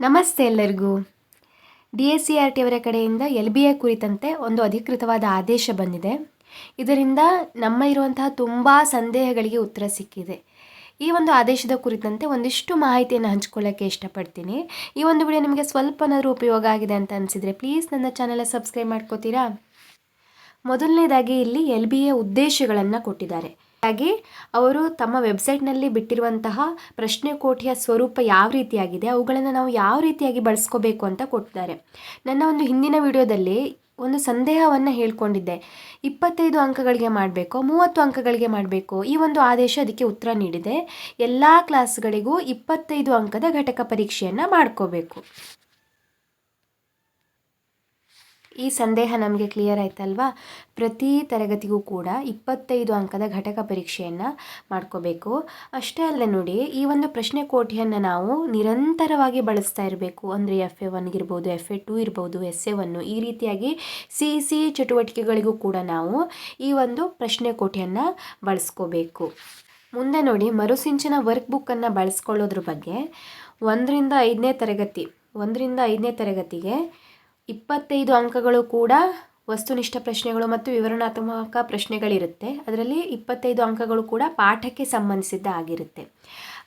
ನಮಸ್ತೆ ಎಲ್ಲರಿಗೂ. D S C R T ಅವರ ಕಡೆಯಿಂದ ಎಲ್ ಬಿ ಎ ಕುರಿತಂತೆ ಒಂದು ಅಧಿಕೃತವಾದ ಆದೇಶ ಬಂದಿದೆ. ಇದರಿಂದ ನಮ್ಮ ಇರುವಂತಹ ತುಂಬ ಸಂದೇಹಗಳಿಗೆ ಉತ್ತರ ಸಿಕ್ಕಿದೆ. ಈ ಒಂದು ಆದೇಶದ ಕುರಿತಂತೆ ಒಂದಿಷ್ಟು ಮಾಹಿತಿಯನ್ನು ಹಂಚ್ಕೊಳ್ಳೋಕ್ಕೆ ಇಷ್ಟಪಡ್ತೀನಿ. ಈ ಒಂದು ವಿಡಿಯೋ ನಿಮಗೆ ಸ್ವಲ್ಪನಾದರೂ ಉಪಯೋಗ ಆಗಿದೆ ಅಂತ ಅನಿಸಿದರೆ ಪ್ಲೀಸ್ ನನ್ನ ಚಾನಲ ಸಬ್ಸ್ಕ್ರೈಬ್ ಮಾಡ್ಕೋತೀರಾ? ಮೊದಲನೇದಾಗಿ ಇಲ್ಲಿ ಎಲ್ ಬಿ ಎ ಉದ್ದೇಶಗಳನ್ನು ಕೊಟ್ಟಿದ್ದಾರೆ. ಹಾಗೆ ಅವರು ತಮ್ಮ ವೆಬ್ಸೈಟ್ನಲ್ಲಿ ಬಿಟ್ಟಿರುವಂತಹ ಪ್ರಶ್ನೆ ಕೋಟಿಯ ಸ್ವರೂಪ ಯಾವ ರೀತಿಯಾಗಿದೆ, ಅವುಗಳನ್ನು ನಾವು ಯಾವ ರೀತಿಯಾಗಿ ಬಳಸ್ಕೋಬೇಕು ಅಂತ ಕೊಟ್ಟಿದ್ದಾರೆ. ನನ್ನ ಒಂದು ಹಿಂದಿನ ವಿಡಿಯೋದಲ್ಲಿ ಒಂದು ಸಂದೇಹವನ್ನು ಹೇಳ್ಕೊಂಡಿದ್ದೆ. ಇಪ್ಪತ್ತೈದು ಅಂಕಗಳಿಗೆ ಮಾಡಬೇಕು, ಮೂವತ್ತು ಅಂಕಗಳಿಗೆ ಮಾಡಬೇಕು, ಈ ಒಂದು ಆದೇಶ ಅದಕ್ಕೆ ಉತ್ತರ ನೀಡಿದೆ. ಎಲ್ಲ ಕ್ಲಾಸ್ಗಳಿಗೂ ಇಪ್ಪತ್ತೈದು ಅಂಕದ ಘಟಕ ಪರೀಕ್ಷೆಯನ್ನು ಮಾಡ್ಕೋಬೇಕು. ಈ ಸಂದೇಹ ನಮಗೆ ಕ್ಲಿಯರ್ ಆಯ್ತಲ್ವಾ? ಪ್ರತಿ ತರಗತಿಗೂ ಕೂಡ ಇಪ್ಪತ್ತೈದು ಅಂಕದ ಘಟಕ ಪರೀಕ್ಷೆಯನ್ನು ಮಾಡ್ಕೋಬೇಕು. ಅಷ್ಟೇ ಅಲ್ಲದೆ ನೋಡಿ, ಈ ಒಂದು ಪ್ರಶ್ನೆ ಕೋಟಿಯನ್ನು ನಾವು ನಿರಂತರವಾಗಿ ಬಳಸ್ತಾ ಇರಬೇಕು. ಅಂದರೆ ಎಫ್ ಎ ಒನ್ಗಿರ್ಬೋದು ಎಫ್ ಎ ಟು ಇರ್ಬೋದು ಎಸ್ ಎ ಒನ್ನು ಈ ರೀತಿಯಾಗಿ ಸಿ ಸಿ ಚಟುವಟಿಕೆಗಳಿಗೂ ಕೂಡ ನಾವು ಈ ಒಂದು ಪ್ರಶ್ನೆ ಕೋಟಿಯನ್ನು ಬಳಸ್ಕೋಬೇಕು. ಮುಂದೆ ನೋಡಿ, ಮರುಸಿಂಚನ ವರ್ಕ್ ಬುಕ್ಕನ್ನು ಬಳಸ್ಕೊಳ್ಳೋದ್ರ ಬಗ್ಗೆ. ಒಂದರಿಂದ ಐದನೇ ತರಗತಿ, ಒಂದರಿಂದ ಐದನೇ ತರಗತಿಗೆ ಇಪ್ಪತ್ತೈದು ಅಂಕಗಳು ಕೂಡ ವಸ್ತುನಿಷ್ಠ ಪ್ರಶ್ನೆಗಳು ಮತ್ತು ವಿವರಣಾತ್ಮಕ ಪ್ರಶ್ನೆಗಳಿರುತ್ತೆ. ಅದರಲ್ಲಿ ಇಪ್ಪತ್ತೈದು ಅಂಕಗಳು ಕೂಡ ಪಾಠಕ್ಕೆ ಸಂಬಂಧಿಸಿದ್ದ ಆಗಿರುತ್ತೆ.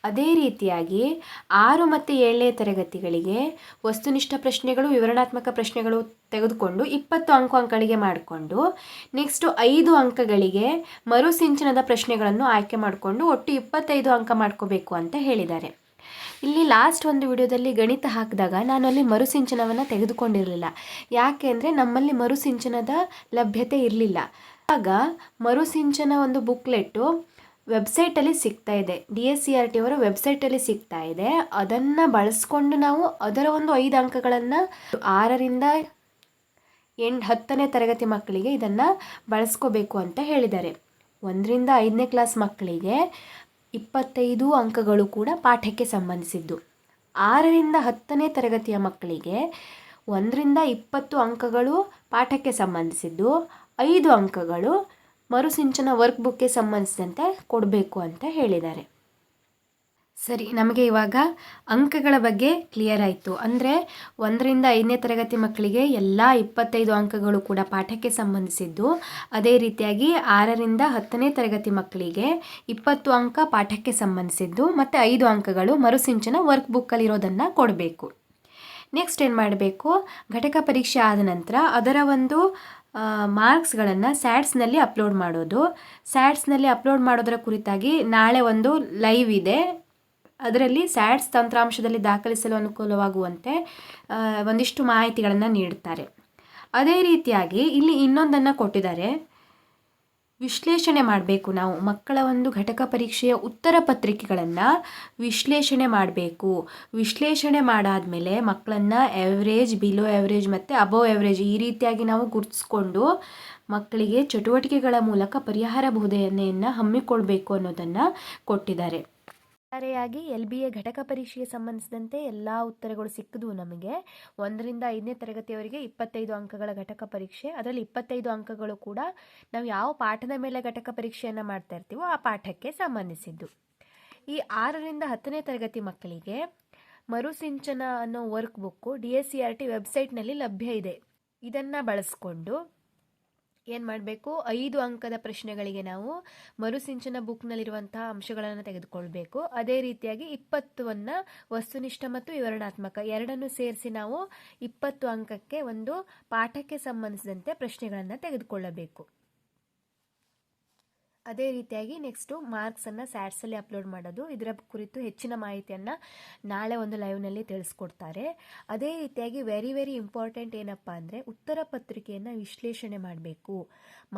ಅದೇ ರೀತಿಯಾಗಿ ಆರು ಮತ್ತು ಏಳನೇ ತರಗತಿಗಳಿಗೆ ವಸ್ತುನಿಷ್ಠ ಪ್ರಶ್ನೆಗಳು, ವಿವರಣಾತ್ಮಕ ಪ್ರಶ್ನೆಗಳು ತೆಗೆದುಕೊಂಡು ಇಪ್ಪತ್ತು ಅಂಕ ಅಂಕಗಳಿಗೆ ಮಾಡಿಕೊಂಡು ನೆಕ್ಸ್ಟು ಐದು ಅಂಕಗಳಿಗೆ ಮರುಸಿಂಚನದ ಪ್ರಶ್ನೆಗಳನ್ನು ಆಯ್ಕೆ ಮಾಡಿಕೊಂಡು ಒಟ್ಟು ಇಪ್ಪತ್ತೈದು ಅಂಕ ಮಾಡ್ಕೋಬೇಕು ಅಂತ ಹೇಳಿದ್ದಾರೆ. ಇಲ್ಲಿ ಲಾಸ್ಟ್ ಒಂದು ವಿಡಿಯೋದಲ್ಲಿ ಗಣಿತ ಹಾಕಿದಾಗ ನಾನು ಅಲ್ಲಿ ಮರುಸಿಂಚನವನ್ನು ತೆಗೆದುಕೊಂಡಿರಲಿಲ್ಲ. ಯಾಕೆ ಅಂದರೆ ನಮ್ಮಲ್ಲಿ ಮರುಸಿಂಚನದ ಲಭ್ಯತೆ ಇರಲಿಲ್ಲ. ಆಗ ಮರುಸಿಂಚನ ಒಂದು ಬುಕ್ಲೆಟ್ಟು ವೆಬ್ಸೈಟಲ್ಲಿ ಸಿಗ್ತಾ ಇದೆ. D S C R T ಅವರ ವೆಬ್ಸೈಟಲ್ಲಿ ಸಿಗ್ತಾ ಇದೆ. ಅದನ್ನು ಬಳಸ್ಕೊಂಡು ನಾವು ಅದರ ಒಂದು ಐದು ಅಂಕಗಳನ್ನು ಆರರಿಂದ ಎಂಟು, ಹತ್ತನೇ ತರಗತಿ ಮಕ್ಕಳಿಗೆ ಇದನ್ನು ಬಳಸ್ಕೋಬೇಕು ಅಂತ ಹೇಳಿದ್ದಾರೆ. ಒಂದರಿಂದ ಐದನೇ ಕ್ಲಾಸ್ ಮಕ್ಕಳಿಗೆ ಇಪ್ಪತ್ತೈದು ಅಂಕಗಳು ಕೂಡ ಪಾಠಕ್ಕೆ ಸಂಬಂಧಿಸಿದ್ದು. ಆರರಿಂದ ಹತ್ತನೇ ತರಗತಿಯ ಮಕ್ಕಳಿಗೆ ಒಂದರಿಂದ ಇಪ್ಪತ್ತು ಅಂಕಗಳು ಪಾಠಕ್ಕೆ ಸಂಬಂಧಿಸಿದ್ದು. ಐದು ಅಂಕಗಳು ಮರುಸಿಂಚನ ವರ್ಕ್ಬುಕ್ಗೆ ಸಂಬಂಧಿಸಿದಂತೆ ಕೊಡಬೇಕು ಅಂತ ಹೇಳಿದ್ದಾರೆ. ಸರಿ, ನಮಗೆ ಇವಾಗ ಅಂಕಗಳ ಬಗ್ಗೆ ಕ್ಲಿಯರ್ ಆಯಿತು. ಅಂದರೆ ಒಂದರಿಂದ ಐದನೇ ತರಗತಿ ಮಕ್ಕಳಿಗೆ ಎಲ್ಲ ಇಪ್ಪತ್ತೈದು ಅಂಕಗಳು ಕೂಡ ಪಾಠಕ್ಕೆ ಸಂಬಂಧಿಸಿದ್ದು. ಅದೇ ರೀತಿಯಾಗಿ ಆರರಿಂದ ಹತ್ತನೇ ತರಗತಿ ಮಕ್ಕಳಿಗೆ ಇಪ್ಪತ್ತು ಅಂಕ ಪಾಠಕ್ಕೆ ಸಂಬಂಧಿಸಿದ್ದು, ಮತ್ತು ಐದು ಅಂಕಗಳು ಮರುಸಿಂಚನ ವರ್ಕ್ ಬುಕ್ಕಲ್ಲಿರೋದನ್ನು ಕೊಡಬೇಕು. ನೆಕ್ಸ್ಟ್ ಏನು ಮಾಡಬೇಕು? ಘಟಕ ಪರೀಕ್ಷೆ ಆದ ನಂತರ ಅದರ ಒಂದು ಮಾರ್ಕ್ಸ್ಗಳನ್ನು ಸ್ಯಾಟ್ಸ್ನಲ್ಲಿ ಅಪ್ಲೋಡ್ ಮಾಡೋದು. ಸ್ಯಾಟ್ಸ್ನಲ್ಲಿ ಅಪ್ಲೋಡ್ ಮಾಡೋದರ ಕುರಿತಾಗಿ ನಾಳೆ ಒಂದು ಲೈವ್ ಇದೆ. ಅದರಲ್ಲಿ ಸ್ಯಾಡ್ಸ್ ತಂತ್ರಾಂಶದಲ್ಲಿ ದಾಖಲಿಸಲು ಅನುಕೂಲವಾಗುವಂತೆ ಒಂದಿಷ್ಟು ಮಾಹಿತಿಗಳನ್ನು ನೀಡುತ್ತಾರೆ. ಅದೇ ರೀತಿಯಾಗಿ ಇಲ್ಲಿ ಇನ್ನೊಂದನ್ನು ಕೊಟ್ಟಿದ್ದಾರೆ. ವಿಶ್ಲೇಷಣೆ ಮಾಡಬೇಕು ನಾವು. ಮಕ್ಕಳ ಒಂದು ಘಟಕ ಪರೀಕ್ಷೆಯ ಉತ್ತರ ಪತ್ರಿಕೆಗಳನ್ನು ವಿಶ್ಲೇಷಣೆ ಮಾಡಬೇಕು. ವಿಶ್ಲೇಷಣೆ ಮಾಡಾದಮೇಲೆ ಮಕ್ಕಳನ್ನು ಎವ್ರೇಜ್ ಬಿಲೋ ಎವ್ರೇಜ್ ಮತ್ತು ಅಬೋವ್ ಎವ್ರೇಜ್ ಈ ರೀತಿಯಾಗಿ ನಾವು ಗುರುತಿಸ್ಕೊಂಡು ಮಕ್ಕಳಿಗೆ ಚಟುವಟಿಕೆಗಳ ಮೂಲಕ ಪರಿಹಾರ ಬೋಧನೆಯನ್ನು ಹಮ್ಮಿಕೊಳ್ಬೇಕು ಅನ್ನೋದನ್ನು ಕೊಟ್ಟಿದ್ದಾರೆ. ಒಟ್ಟಾರೆಯಾಗಿ ಎಲ್ ಬಿ ಎ ಘಟಕ ಪರೀಕ್ಷೆಗೆ ಸಂಬಂಧಿಸಿದಂತೆ ಎಲ್ಲ ಉತ್ತರಗಳು ಸಿಕ್ಕಿದ್ವು ನಮಗೆ. ಒಂದರಿಂದ ಐದನೇ ತರಗತಿಯವರಿಗೆ ಇಪ್ಪತ್ತೈದು ಅಂಕಗಳ ಘಟಕ ಪರೀಕ್ಷೆ. ಅದರಲ್ಲಿ ಇಪ್ಪತ್ತೈದು ಅಂಕಗಳು ಕೂಡ ನಾವು ಯಾವ ಪಾಠದ ಮೇಲೆ ಘಟಕ ಪರೀಕ್ಷೆಯನ್ನು ಮಾಡ್ತಾ ಇರ್ತೀವೋ ಆ ಪಾಠಕ್ಕೆ ಸಂಬಂಧಿಸಿದ್ದು. ಈ ಆರರಿಂದ ಹತ್ತನೇ ತರಗತಿ ಮಕ್ಕಳಿಗೆ ಮರುಸಿಂಚನ ಅನ್ನೋ work book D S C R T ವೆಬ್ಸೈಟ್ನಲ್ಲಿ ಲಭ್ಯ ಇದೆ. ಇದನ್ನು ಬಳಸ್ಕೊಂಡು ಏನು ಮಾಡಬೇಕು? ಐದು ಅಂಕದ ಪ್ರಶ್ನೆಗಳಿಗೆ ನಾವು ಮರುಸಿಂಚನ ಬುಕ್ನಲ್ಲಿರುವಂತಹ ಅಂಶಗಳನ್ನು ತೆಗೆದುಕೊಳ್ಬೇಕು. ಅದೇ ರೀತಿಯಾಗಿ ಇಪ್ಪತ್ತುವನ್ನು ವಸ್ತುನಿಷ್ಠ ಮತ್ತು ವಿವರಣಾತ್ಮಕ ಎರಡನ್ನು ಸೇರಿಸಿ ನಾವು ಇಪ್ಪತ್ತು ಅಂಕಕ್ಕೆ ಒಂದು ಪಾಠಕ್ಕೆ ಸಂಬಂಧಿಸಿದಂತೆ ಪ್ರಶ್ನೆಗಳನ್ನು ತೆಗೆದುಕೊಳ್ಳಬೇಕು. ಅದೇ ರೀತಿಯಾಗಿ ನೆಕ್ಸ್ಟು ಮಾರ್ಕ್ಸನ್ನು ಸ್ಯಾಟ್ಸಲ್ಲಿ ಅಪ್ಲೋಡ್ ಮಾಡೋದು. ಇದರ ಕುರಿತು ಹೆಚ್ಚಿನ ಮಾಹಿತಿಯನ್ನು ನಾಳೆ ಒಂದು ಲೈವ್ನಲ್ಲಿ ತಿಳಿಸ್ಕೊಡ್ತಾರೆ. ಅದೇ ರೀತಿಯಾಗಿ ವೆರಿ ವೆರಿ ಇಂಪಾರ್ಟೆಂಟ್ ಏನಪ್ಪ ಅಂದರೆ ಉತ್ತರ ಪತ್ರಿಕೆಯನ್ನು ವಿಶ್ಲೇಷಣೆ ಮಾಡಬೇಕು.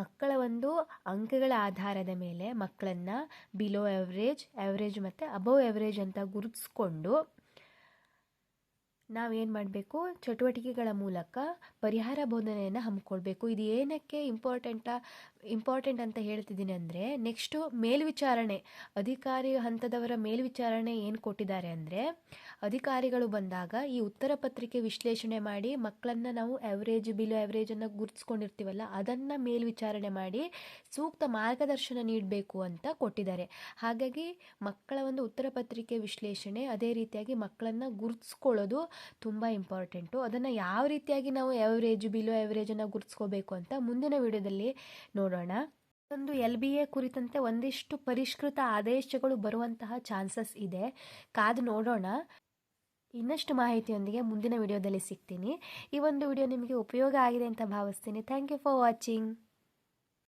ಮಕ್ಕಳ ಒಂದು ಅಂಕಗಳ ಆಧಾರದ ಮೇಲೆ ಮಕ್ಕಳನ್ನು ಬಿಲೋ ಎವ್ರೇಜ್ ಎವ್ರೇಜ್ ಮತ್ತು ಅಬೋವ್ ಎವ್ರೇಜ್ ಅಂತ ಗುರುತಿಸ್ಕೊಂಡು ನಾವೇನು ಮಾಡಬೇಕು? ಚಟುವಟಿಕೆಗಳ ಮೂಲಕ ಪರಿಹಾರ ಬೋಧನೆಯನ್ನು ಹಮ್ಮಿಕೊಳ್ಬೇಕು. ಇದು ಏನಕ್ಕೆ ಇಂಪಾರ್ಟೆಂಟಾ ಇಂಪಾರ್ಟೆಂಟ್ ಅಂತ ಹೇಳ್ತಿದ್ದೀನಿ ಅಂದರೆ ನೆಕ್ಸ್ಟು ಮೇಲ್ವಿಚಾರಣೆ ಅಧಿಕಾರಿ ಹಂತದವರ ಮೇಲ್ವಿಚಾರಣೆ ಏನು ಕೊಟ್ಟಿದ್ದಾರೆ ಅಂದರೆ, ಅಧಿಕಾರಿಗಳು ಬಂದಾಗ ಈ ಉತ್ತರ ಪತ್ರಿಕೆ ವಿಶ್ಲೇಷಣೆ ಮಾಡಿ ಮಕ್ಕಳನ್ನು ನಾವು ಆ್ಯಾವ್ರೇಜ್ ಬಿಲೋ ಆ್ಯಾವ್ರೇಜನ್ನು ಗುರುತಿಸ್ಕೊಂಡಿರ್ತೀವಲ್ಲ ಅದನ್ನು ಮೇಲ್ವಿಚಾರಣೆ ಮಾಡಿ ಸೂಕ್ತ ಮಾರ್ಗದರ್ಶನ ನೀಡಬೇಕು ಅಂತ ಕೊಟ್ಟಿದ್ದಾರೆ. ಹಾಗಾಗಿ ಮಕ್ಕಳ ಒಂದು ಉತ್ತರ ಪತ್ರಿಕೆ ವಿಶ್ಲೇಷಣೆ ಅದೇ ರೀತಿಯಾಗಿ ಮಕ್ಕಳನ್ನು ಗುರುತಿಸ್ಕೊಳ್ಳೋದು ತುಂಬ ಇಂಪಾರ್ಟೆಂಟು ಅದನ್ನು ಯಾವ ರೀತಿಯಾಗಿ ನಾವು ಆ್ಯಾವ್ರೇಜ್ ಬಿಲೋ ಆ್ಯಾವ್ರೇಜನ್ನು ಗುರುತಿಸ್ಕೋಬೇಕು ಅಂತ ಮುಂದಿನ ವಿಡಿಯೋದಲ್ಲಿ ನೋಡೋಣ. ಒಂದು ಎಲ್ ಬಿ ಎ ಕುರಿತಂತೆ ಒಂದಿಷ್ಟು ಪರಿಷ್ಕೃತ ಆದೇಶಗಳು ಬರುವಂತಹ ಚಾನ್ಸಸ್ ಇದೆ. ಕಾದು ನೋಡೋಣ. ಇನ್ನಷ್ಟು ಮಾಹಿತಿಯೊಂದಿಗೆ ಮುಂದಿನ ವಿಡಿಯೋದಲ್ಲಿ ಸಿಗ್ತೀನಿ. ಈ ಒಂದು ವಿಡಿಯೋ ನಿಮಗೆ ಉಪಯೋಗ ಆಗಿದೆ ಅಂತ ಭಾವಿಸ್ತೀನಿ. Thank you for watching.